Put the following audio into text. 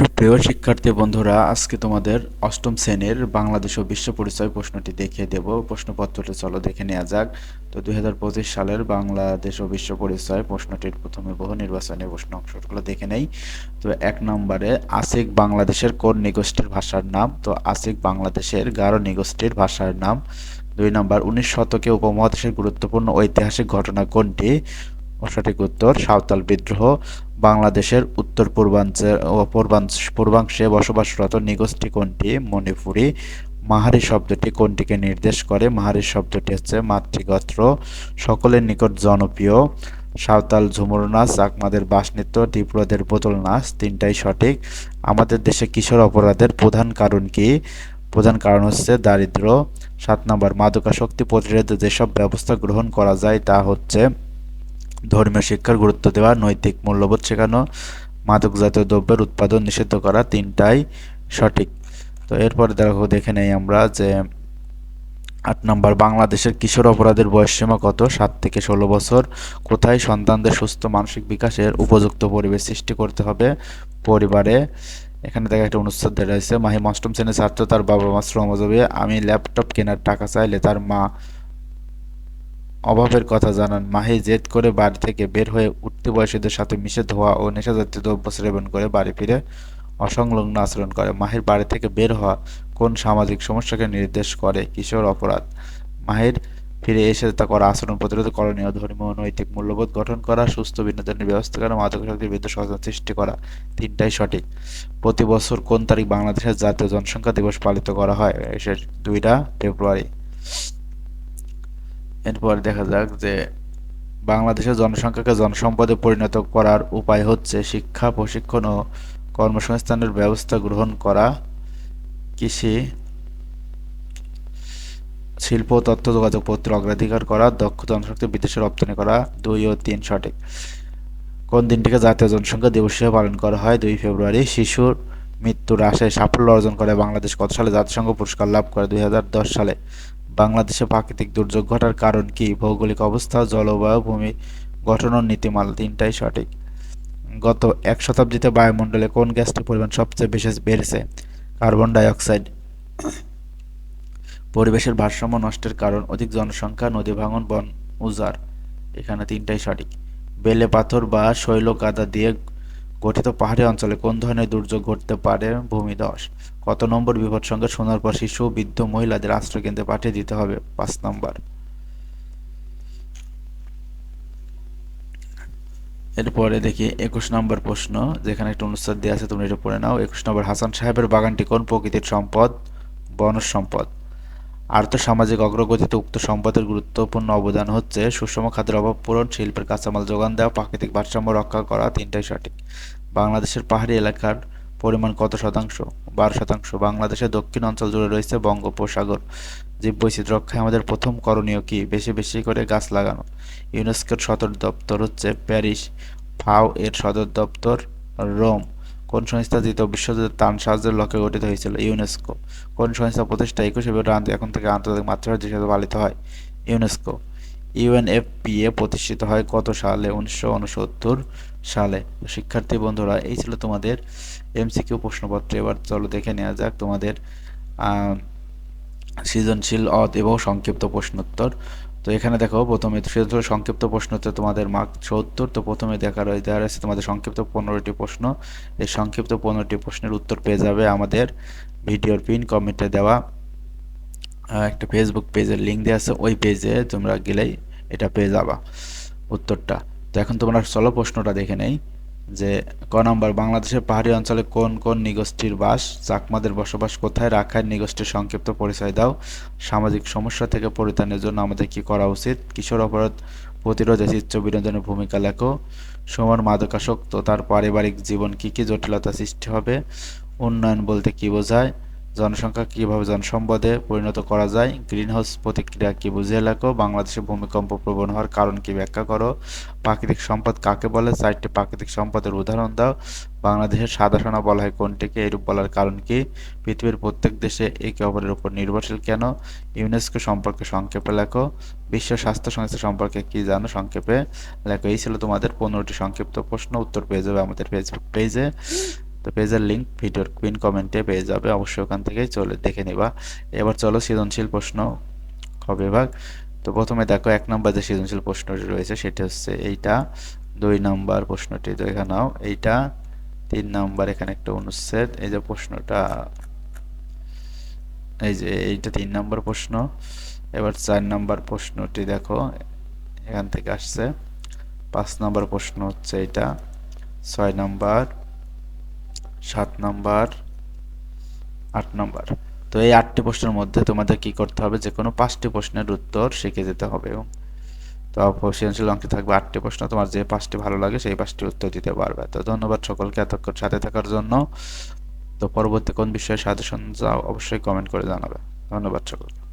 সুপ্রিয় শিক্ষার্থী বন্ধুরা, আজকে তোমাদের অষ্টম শ্রেণির বাংলাদেশ ও বিশ্ব পরিচয় প্রশ্নটি দেখিয়ে দেব। প্রশ্নপত্রটি চলো দেখে নেওয়া যাক। তো দু হাজার পঁচিশ সালের বাংলাদেশ ও বিশ্ব পরিচয় প্রশ্নটির প্রথমে বহু নির্বাচনী প্রশ্ন অংশগুলো দেখে নেই। তো এক নম্বরে আসিক বাংলাদেশের কোন নিগোষ্ঠীর ভাষার নাম? তো আসিক বাংলাদেশের গারো নিগোষ্ঠীর ভাষার নাম। দুই নম্বর, উনিশ শতকে উপমহাদেশের গুরুত্বপূর্ণ ঐতিহাসিক ঘটনা কোনটি? সঠিক উত্তর, সাঁওতাল বিদ্রোহ, বাংলাদেশের উত্তর পূর্বাঞ্চল পূর্বাঞ্চে, পূর্বাংশে বসবাসরত নিগোষ্ঠী কোনটি? মণিপুরী। মাহারি শব্দটি কোনটিকে নির্দেশ করে? মাহারি শব্দটি হচ্ছে মাতৃগোত্র, সকলের নিকট জনপ্রিয়। সাঁওতাল ঝুমুর নাচ চাকমাদের বাসনৃত্য ত্রিপুরাদের বোতল নাচ, তিনটাই সঠিক। আমাদের দেশে কিশোর অপরাধের প্রধান কারণ কি? প্রধান কারণ হচ্ছে দারিদ্র সাত নম্বর, মাদকাসক্তি প্রতিরোধে যেসব ব্যবস্থা গ্রহণ করা যায় তা হচ্ছে ধর্মীয় শিক্ষার গুরুত্ব দেওয়া, নৈতিক মূল্যবোধ শেখানো মাদক জাতীয় দ্রব্যের উৎপাদন নিষিদ্ধ করা তিনটাই সঠিক। তো এরপরে দেখো, দেখে নেই আমরা যে আট নম্বর, বাংলাদেশের কিশোর অপরাধের বয়সসীমা কত? সাত থেকে ষোলো বছর। কোথায় সন্তানদের সুস্থ মানসিক বিকাশের উপযুক্ত পরিবেশ সৃষ্টি করতে হবে? পরিবারে। এখানে দেখা একটা অনুষ্ঠান দেওয়া রয়েছে মাহি অষ্টম শ্রেণির ছাত্র, তার বাবা মা শ্রমজীবী, আমি ল্যাপটপ কেনার টাকা চাইলে তার মা অভাবের কথা জানান মাহি জেদ করে বাড়ি থেকে বের হয়ে উঠতি বয়সীদের সাথে মিশে ধোয়া ও নেশাজাতীয় দ্রব্য সেবন করে বাড়ি ফিরে অসংলগ্ন আচরণ করে। মাহির বাড়ি থেকে বের হওয়া কোন সামাজিক সমস্যাকে নির্দেশ করে? কিশোর অপরাধ। মাহির ফিরে এসে তা করা আচরণ প্রতিরোধ করণীয়, ধর্মীয় নৈতিক মূল্যবোধ গঠন করা, সুস্থ বিনোদনের ব্যবস্থা করা মাদক শক্তির বিরুদ্ধে সচেতন সৃষ্টি করা, তিনটাই সঠিক। প্রতি বছর কোন তারিখ বাংলাদেশের জাতীয় জনসংখ্যা দিবস পালিত করা হয়? এসে দুইটা ফেব্রুয়ারি। এরপর দেখা যাক যে বাংলাদেশের জনসংখ্যাকে জনসম্পদে পরিণত করার উপায় হচ্ছে শিক্ষা, প্রশিক্ষণ ও কর্মসংস্থানের ব্যবস্থা গ্রহণ করা, কৃষি, শিল্প, তথ্য, যোগাযোগ পত্র অগ্রাধিকার করা, দক্ষ জনশক্তি বিদেশে রপ্তানি করা, দুই ও তিন সঠিক। কোন দিনটিকে জাতীয় জনসংখ্যা দিবস হিসেবে পালন করা হয়? দুই ফেব্রুয়ারি, শিশুর মৃত্যুর আশায় সাফল্য অর্জন করে বাংলাদেশ কত সালে জাতিসংঘ পুরস্কার লাভ করে? দুই হাজার দশ সালে। বাংলাদেশে প্রাকৃতিক দুর্যোগ ঘটার কারণ কি? ভৌগোলিক অবস্থা, জলবায়ু, ভূমি গঠন ও নীতিমালা তিনটাই সঠিক। গত এক শতাব্দীতে বায়ুমণ্ডলে কোন গ্যাসটির পরিমাণ সবচেয়ে বেশি বেড়েছে? Carbon dioxide. পরিবেশের ভারসাম্য নষ্টের কারণ অধিক জনসংখ্যা, নদী ভাঙন, বন উজাড়। এখানে তিনটাই সঠিক। বেলে পাথর বা শৈল কাদা দিয়ে গঠিত পাহাড়ি অঞ্চলে কোন ধরনের দুর্যোগ ঘটতে পারে? ভূমিধস কত নম্বর বিপদ সঙ্গে শোনার পর শিশু বৃদ্ধ মহিলাদের আশ্রয় কেন্দ্রে পাঠিয়ে দিতে হবে? পাঁচ নম্বর। এরপরে দেখি একুশ নম্বর প্রশ্ন, যেখানে একটা অনুষ্ঠান দেওয়া আছে তুমি এটা পড়ে নাও। একুশ নম্বর, হাসান সাহেবের বাগানটি কোন প্রকৃতির সম্পদ? বনজ সম্পদ। আর্থসামাজিক অগ্রগতিতে উক্ত সম্পদের গুরুত্বপূর্ণ অবদান হচ্ছে সুষম খাদ্যের অভাব পূরণ, শিল্পের কাঁচামাল যোগান দেওয়া, প্রাকৃতিক ভারসাম্য রক্ষা করা, তিনটাই সঠিক। বাংলাদেশের পাহাড়ি এলাকার পরিমাণ কত শতাংশ? বারো শতাংশ। বাংলাদেশের দক্ষিণ অঞ্চল জুড়ে রয়েছে বঙ্গোপসাগর। জীববৈচিত্র্য রক্ষায় আমাদের প্রথম করণীয় কি? বেশি বেশি করে গাছ লাগানো। ইউনেস্কোর সদর দপ্তর হচ্ছে প্যারিস। ফাও এর সদর দপ্তর রোম। কোন সংস্থা দ্বিতীয় বিশ্বযুদ্ধে ত্রাণ সাহায্যের লক্ষ্যে গঠিত হয়েছিল? ইউনেস্কো। কোন সংস্থা প্রতিষ্ঠা একুশে এখন থেকে আন্তর্জাতিক মাতৃভাষা হিসেবে পালিত হয়? ইউনেস্কো। ইউএনএফপিএ প্রতিষ্ঠিত হয় কত সালে? উনিশশো উনসত্তর সালে। শিক্ষার্থী বন্ধুরা, এই ছিল তোমাদের এমসিকিউ প্রশ্নপত্র। এবার চলো দেখে নেওয়া যাক তোমাদের সৃজনশীল অদ এবং সংক্ষিপ্ত প্রশ্নোত্তর। তো এখানে দেখো, প্রথমে সৃজনশীল সংক্ষিপ্ত প্রশ্নোত্তর তোমাদের মার্ক সত্তর। তো প্রথমে দেখা রয়েছে দেওয়া রয়েছে তোমাদের সংক্ষিপ্ত পনেরোটি প্রশ্ন। এই সংক্ষিপ্ত পনেরোটি প্রশ্নের উত্তর পেয়ে যাবে আমাদের ভিডিওর পিন কমেন্টে দেওয়া। একটা ফেসবুক পেজের লিঙ্ক দেওয়া আছে, ওই পেজে তোমরা গেলেই এটা পেয়ে যাবা উত্তরটা। তো এখন তোমরা চলো প্রশ্নটা দেখে নেই যে, ক নম্বর, বাংলাদেশের পাহাড়ি অঞ্চলে কোন কোন নিগোষ্ঠীর বাস চাকমাদের বসবাস কোথায়? রাখায় নিগোষ্ঠীর সংক্ষিপ্ত পরিচয় দাও। সামাজিক সমস্যা থেকে পরিত্রাণের জন্য আমাদের কি করা উচিত? কিশোর অপরাধ প্রতিরোধে চিত্র বিনোদনের ভূমিকা লেখো। সমান মাদকাসক্ত, তার পারিবারিক জীবন কি কি জটিলতা সৃষ্টি হবে? উন্নয়ন বলতে কি বোঝায়? জনসংখ্যা কীভাবে জনসম্পদে পরিণত করা যায়, গ্রিনহাউস প্রতিক্রিয়া কি বুঝিয়ে লেখো? বাংলাদেশে ভূমিকম্প প্রবণ হওয়ার কারণ কি ব্যাখ্যা করো? প্রাকৃতিক সম্পদ কাকে বলে? চারটি প্রাকৃতিক সম্পদের উদাহরণ দাও। বাংলাদেশের সাদা সোনা বলা হয় কোনটিকে? এরূপ বলার কারণ কি? পৃথিবীর প্রত্যেক দেশে একে অপরের উপর নির্ভরশীল কেন? ইউনেস্কো সম্পর্কে সংক্ষেপে লেখো। বিশ্ব স্বাস্থ্য সংস্থা সম্পর্কে কি জানো সংক্ষেপে? লেখো, এই ছিল তোমাদের পনেরোটি সংক্ষিপ্ত প্রশ্ন, উত্তর পেয়ে যাবে আমাদের ফেসবুক পেজে তো পেজের লিঙ্ক ভিডিওর কুইন কমেন্টে পেয়ে যাবে, অবশ্যই ওখান থেকেই চলে দেখে নিবা। এবার চলো সৃজনশীল প্রশ্ন খ বিভাগ তো প্রথমে দেখো, এক নম্বর যে সৃজনশীল প্রশ্নটি রয়েছে, সেটি হচ্ছে এইটা। দুই নাম্বার প্রশ্নটি দেখে নাও, এইটা। তিন নাম্বার এখানে একটা অনুচ্ছেদ, এই যে প্রশ্নটা। এই যে এইটা তিন নম্বর প্রশ্ন। এবার চার নাম্বার প্রশ্নটি দেখো, এখান থেকে আসছে। পাঁচ নম্বর প্রশ্ন হচ্ছে এটা ছয় নাম্বার সাত নাম্বার, আট নাম্বার। তো এই আটটি প্রশ্নের মধ্যে তোমাদের কি করতে হবে? যে কোনো পাঁচটি প্রশ্নের উত্তর শিখে যেতে হবে। এবং তো সৃজনশীল অঙ্কে থাকবে আটটি প্রশ্ন। তোমার যে পাঁচটি ভালো লাগে সেই পাঁচটি উত্তর দিতে পারবে। তো ধন্যবাদ সকলকে এতক্ষণ সাথে থাকার জন্য। তো পরবর্তী কোন বিষয়ে সাজেশন যাও অবশ্যই কমেন্ট করে জানাবে। ধন্যবাদ সকল